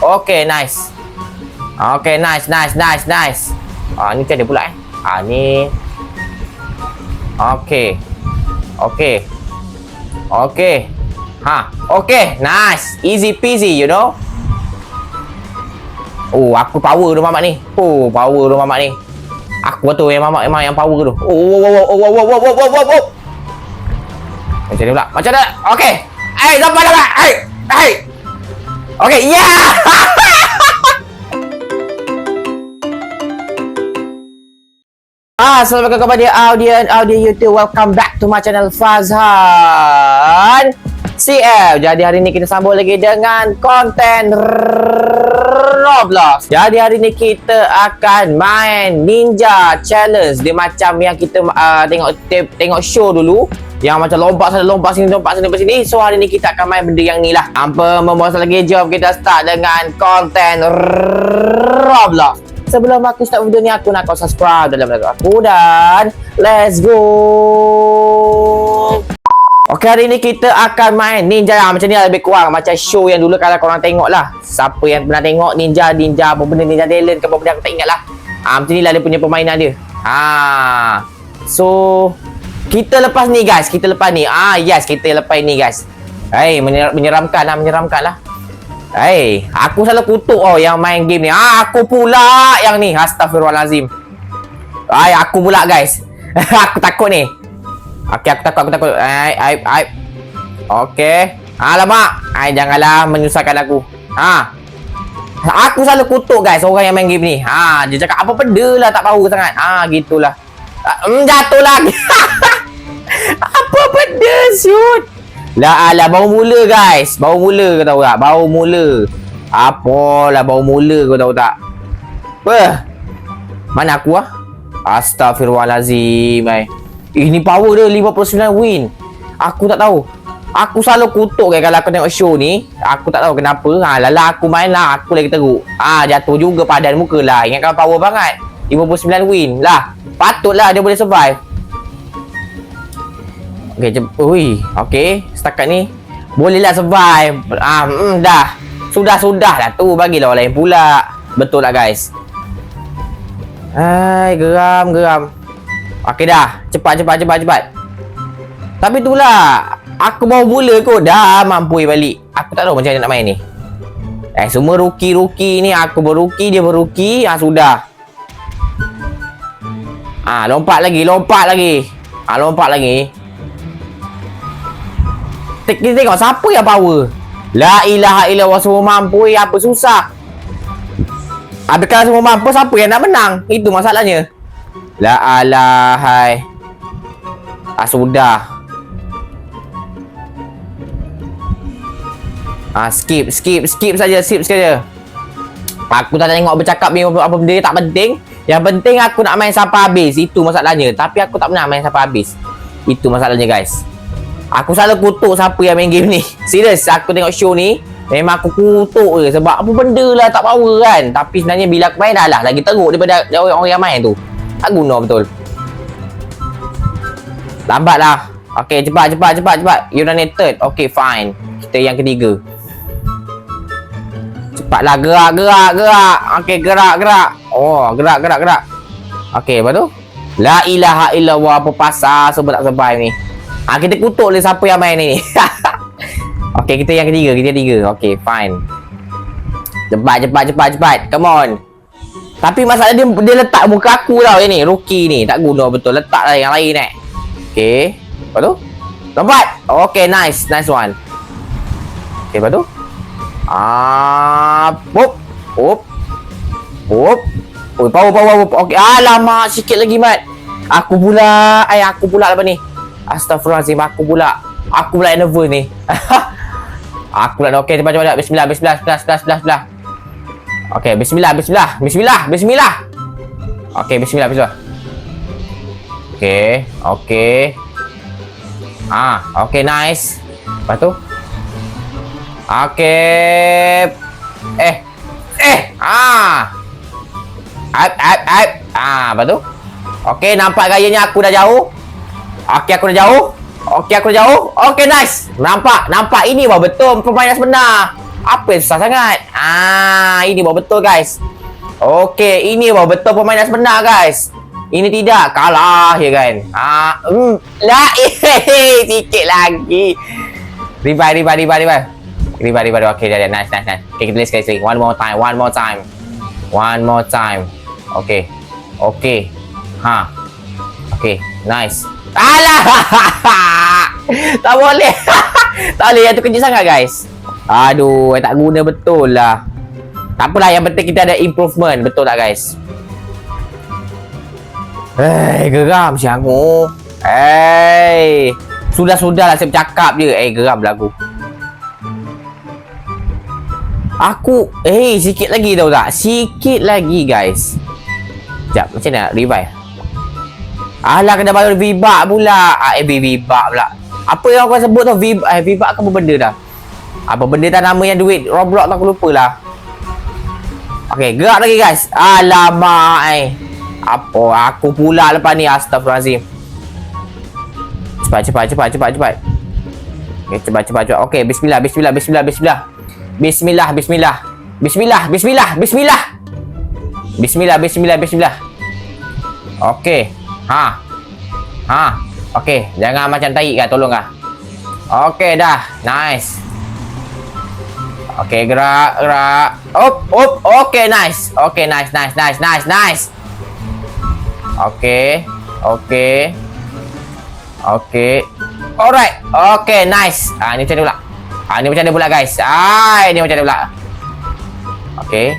Okay, nice. Okay, nice, nice, nice, nice. Ah, ni macam mana pula eh? Ah, ni. Okay. Okay. Okay. Ha, okay, nice. Easy peasy, you know. Oh, aku power tu mamak ni. Oh, power tu mamak ni. Aku tu yang mamak memang yang power tu. Oh, wow, wow, wow, wow, wow, wow, wow, wow, wow. Macam ni pula. Macam mana? Okay. Eh, sampai dah. Eh, eh. Okay, yeah. Ah, selamat datang kepada audiens audio YouTube. Welcome back to my channel Fazhan CL. Jadi hari ni kita sambung lagi dengan konten Roblox. Jadi hari ni kita akan main Ninja Challenge. Dia macam yang kita uh, tengok te- tengok show dulu. Yang macam lompat sana, lompat sini, lompat sana, lompat sini. So hari ni kita akan main benda yang ni lah. Apa membuat lagi, jom kita start dengan konten Roblox. Sebelum aku start video ni aku nak kau subscribe dalam video aku dan let's go. Okey hari ni kita akan main Ninja lah. Macam ni lah lebih kurang Macam show yang dulu kalau korang tengok lah Siapa yang pernah tengok Ninja Ninja apa benda Ninja Talent ke apa benda aku tak ingat lah ha, Macam ni lah dia punya permainan dia ha. So Kita lepas ni guys Kita lepas ni ah Yes kita lepas ni guys Hey menyer- menyeramkan lah Menyeramkan lah Hey, aku selalu kutuk oh yang main game ni. Ah, aku pula yang ni. Astagfirullahalazim. Ay, aku pula guys. aku takut ni. Okey, aku takut, aku takut. Ai, ai, ai. Okey. Alamak. Ai, janganlah menyusahkan aku. Ha. Aku selalu kutuk guys orang yang main game ni. Ha, dia cakap apa benda lah tak tahu sangat. Ha, gitulah. Ah, mm, jatuh lagi. apa benda shoot? Lah alah baru mula guys. Baru mula kau tahu tak? Baru mula. Apalah baru mula kau tahu tak? Apa? Mana aku ah? Astaghfirullahalazim. Ai. Ini power dia 59 win. Aku tak tahu. Aku selalu kutuk kan kalau aku tengok show ni. Aku tak tahu kenapa. Ha lala aku main lah. Aku lagi teruk. Ah jatuh juga padan muka lah. Ingatkan power banget. 59 win lah. Patutlah dia boleh survive. Okey, jep. Ui, okey. Setakat ni bolehlah survive. Ah, mm, dah. Sudah-sudah lah tu bagilah orang lain pula. Betul lah guys. Hai, geram, geram. Okey dah. Cepat, cepat, cepat, cepat. Tapi itulah. Aku mau mula kot. Dah mampu balik. Aku tak tahu macam mana nak main ni. Eh, semua rookie-rookie ni. Aku berrookie, dia berrookie. Ah, sudah. Ah, lompat lagi, lompat lagi. Ah, lompat lagi. Kita tengok siapa yang power. La ilaha illallah semua mampu. Eh, apa susah. Kalau semua mampu, siapa yang nak menang? Itu masalahnya. La alahai. Ah, sudah. Ah, skip, skip, skip saja, skip saja. Aku tak tengok bercakap ni apa, benda tak penting. Yang penting aku nak main sampai habis. Itu masalahnya. Tapi aku tak pernah main sampai habis. Itu masalahnya guys. Aku selalu kutuk siapa yang main game ni. Serius, aku tengok show ni. Memang aku kutuk je. Sebab apa benda lah tak power kan. Tapi sebenarnya bila aku main dah lah. Lagi teruk daripada orang-orang yang main tu. Tak guna betul. Lambat lah. Okay, cepat, cepat, cepat, cepat. Third. Okay, fine. Kita yang ketiga. Cepatlah gerak, gerak, gerak. Okay, gerak, gerak. Oh, gerak, gerak, gerak. Okay, lepas tu? La ilaha illallah apa pasal sebab tak survive ni. Ha, kita kutuk lah siapa yang main ni. okay, kita yang ketiga, kita yang ketiga. Okay, fine. Cepat, cepat, cepat, cepat. Come on. Tapi masalah dia dia letak muka aku tau yang ni, rookie ni. Tak guna betul. Letak lah yang lain eh. Okay. Lepas tu? Lompat. Okay, nice. Nice one. Okay, lepas tu? Ah, pop. Pop. Pop. Oh, power, power, power. Okay, alamak. Sikit lagi, Mat. Aku pula. Ay, aku pula lepas ni. Astaghfirullahaladzim. Aku pula. Aku pula nervous ni. aku pula. Okay, cepat, cepat, cepat. Bismillah, bismillah, bismillah, bismillah, bismillah, Okay, bismillah, bismillah. Bismillah, bismillah. Okay, bismillah, bismillah. Okay, okay. Ah, okay, nice. Lepas tu? Okay. Eh. Eh. Ah. Aip, aip, aip. Ah, lepas tu? Okay, nampak gayanya aku dah jauh. Okay, aku dah jauh. Okay, aku dah jauh. Okay, nice. Nampak, nampak. Ini baru betul permainan sebenar. Apa yang susah sangat? Ah, ini baru betul guys. Okey, ini baru betul permainan sebenar guys. Ini tidak kalah ya kan. Ah, hmm, lah eh, sikit lagi. Revive, revive, revive, revive. Revive, revive. Okey, dah, dah. Nice, nice, nice. Okay, kita sekali sekali. One more time, one more time. One more time. Okey. Okey. Ha. Okey, nice. Alah! tak boleh. tak boleh, yang tu sangat guys. Aduh, tak guna betul lah. Tak apalah, yang penting kita ada improvement. Betul tak guys? Eh, geram si aku. Eh, sudah-sudah lah saya bercakap je. Eh, geram lah aku. Aku, eh, sikit lagi tau tak? Sikit lagi guys. Sekejap, macam mana? Revive. Alah, kena baru vibak pula. Ah, eh, vibak pula. Apa yang aku sebut tu? Vib, eh, ke apa benda dah? Apa benda tak nama yang duit Roblox tu aku lupa lah. Okay, gerak lagi guys. Alamak, eh. Apa aku pula lepas ni? Astagfirullahalazim Cepat cepat cepat cepat cepat. Okay cepat cepat cepat. Okay bismillah bismillah bismillah bismillah. Bismillah bismillah. Bismillah bismillah bismillah. Bismillah bismillah bismillah. Okay Ha. Ha. Okay jangan macam tahi kah tolong kah Okay dah. Nice Okay gerak gerak Op op Okay nice Okay nice nice nice nice nice Okey. Okey. Okey. Alright. Okey, nice. Ah, ni macam ni pula. Ah, ni macam ni pula guys. Ah, ni macam ni pula. Okey.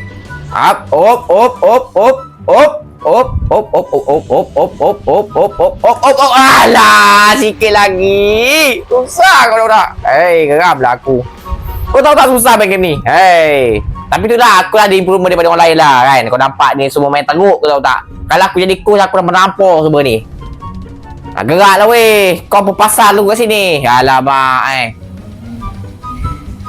Up, op, op, op, op, op. Op, op, op, op, op, op, op, op, op, op, op, op, op, op. Alah, sikit lagi. Susah kau dah. Hei, geram lah aku. Kau tahu tak susah main game ni? Hei. Tapi tu lah, aku ada improvement daripada orang lain lah kan. Kau nampak ni semua main teruk kau tahu tak? Kalau aku jadi coach, aku dah menampar semua ni. Nak gerak lah weh. Kau apa pasal lu kat sini? Alamak eh.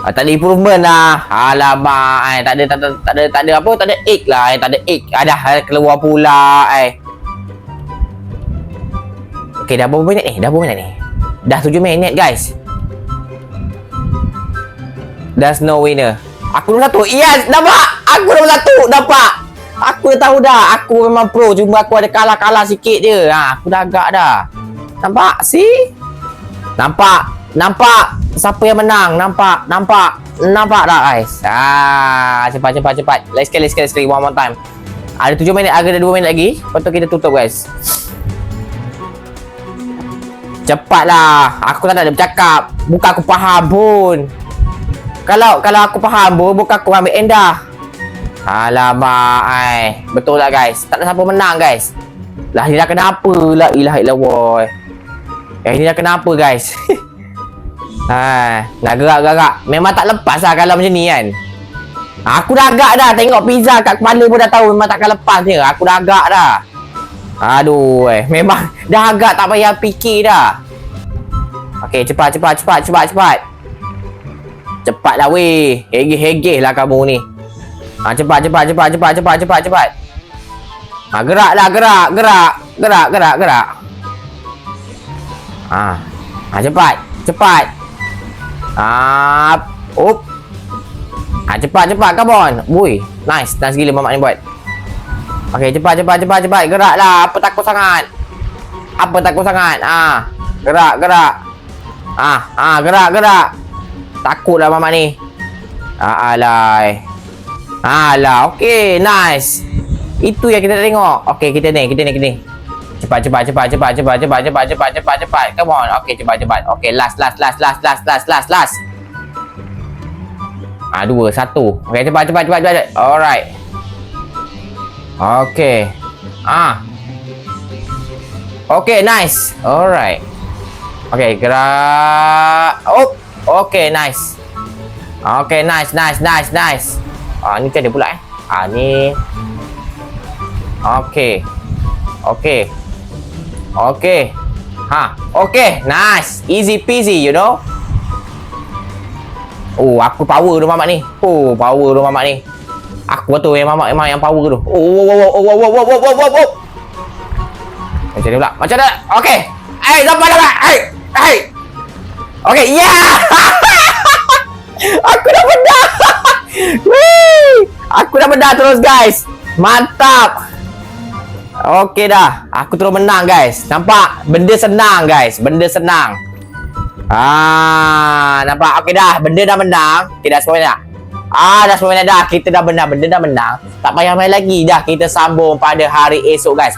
Ah, tak ada improvement lah. Alamak eh. Tak ada, tak ada, tak ada, tak ada apa? Tak ada egg lah eh. Tak ada egg. Ada ah, keluar pula eh. Okay, dah berapa minit ni? Dah berapa minit ni? Dah 7 minit guys. There's no winner. Aku nombor satu. Yes, nampak. Aku nombor satu. Nampak. Aku dah tahu dah. Aku memang pro. Cuma aku ada kalah-kalah sikit je. Ha, aku dah agak dah. Nampak? See? Nampak? Nampak? Siapa yang menang? Nampak? Nampak? Nampak tak guys? Ah, cepat, cepat, cepat. Let's sekali, let's sekali, let's sekali. One more time. Ada tujuh minit, ada dua minit lagi. Lepas tu kita tutup guys. Cepatlah. Aku tak ada bercakap. Bukan aku faham pun. Kalau kalau aku faham bu, bukan aku ambil endah. Alamak ai. Betul lah guys. Tak ada siapa menang guys. Lah ni dah kenapa la ilaha illallah. Eh ni dah kenapa guys? ha, nak gerak-gerak. Memang tak lepas lah kalau macam ni kan. Aku dah agak dah tengok pizza kat kepala pun dah tahu memang takkan lepas dia. Aku dah agak dah. Aduh eh, memang dah agak tak payah fikir dah. Okey, cepat cepat cepat cepat cepat. Cepatlah weh. Hegeh-hegeh lah kamu ni. Ha, cepat, cepat, cepat, cepat, cepat, cepat, cepat. Ha, geraklah, gerak, gerak. Gerak, gerak, gerak. Ha. Ha, cepat, cepat. Ha, up. Ha, cepat, cepat, come on. Wui, nice. Nice gila mamak ni buat. Okey, cepat, cepat, cepat, cepat. Geraklah. Apa takut sangat? Apa takut sangat? Ha. Gerak, gerak. Ah, ha, gerak, gerak. Takutlah mamak ni. Alai. Alah, okey, nice. Itu yang kita tengok. Okey, kita ni, kita ni, kita ni. Cepat, cepat, cepat, cepat, cepat, cepat, cepat, cepat, cepat, cepat. Come on. Okey, cepat, cepat. Okey, last, last, last, last, last, last, last, last. Ah, dua, satu. Okey, cepat, cepat, cepat, cepat. Alright. Okey. Ah. Okey, nice. Alright. Okey, gerak. Oh. Okay, nice. Okay, nice, nice, nice, nice. Ah, ni macam dia pula eh. Ah, ni. Okay. Okay. Okay. Ha, okay, nice. Easy peasy, you know. Oh, aku power tu mamak ni. Oh, power tu mamak ni. Aku betul yang mamak memang yang power tu. Oh, oh, oh, oh, oh, oh, oh, oh, oh. Macam ni pula. Macam ni. Okay. Eh, hey, sampai dah. Eh, hey. Okay, yeah! Aku dah menang. Wih. Aku dah menang terus guys. Mantap. Okey dah. Aku terus menang guys. Nampak? Benda senang guys. Benda senang. Ah, nampak? Okey dah. Benda dah menang. Okey dah semua dah. Ah, dah semua dah. Kita dah menang. Benda dah menang. Tak payah main lagi dah. Kita sambung pada hari esok guys.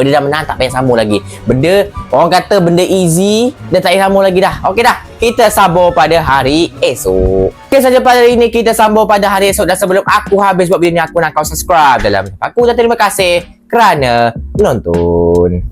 Benda dah menang tak payah sambung lagi. Benda orang kata benda easy dia tak payah sambung lagi dah. Okey dah. Kita sambung pada hari esok. Okey saja pada hari ini kita sambung pada hari esok dan sebelum aku habis buat video ni aku nak kau subscribe dalam aku dan terima kasih kerana menonton.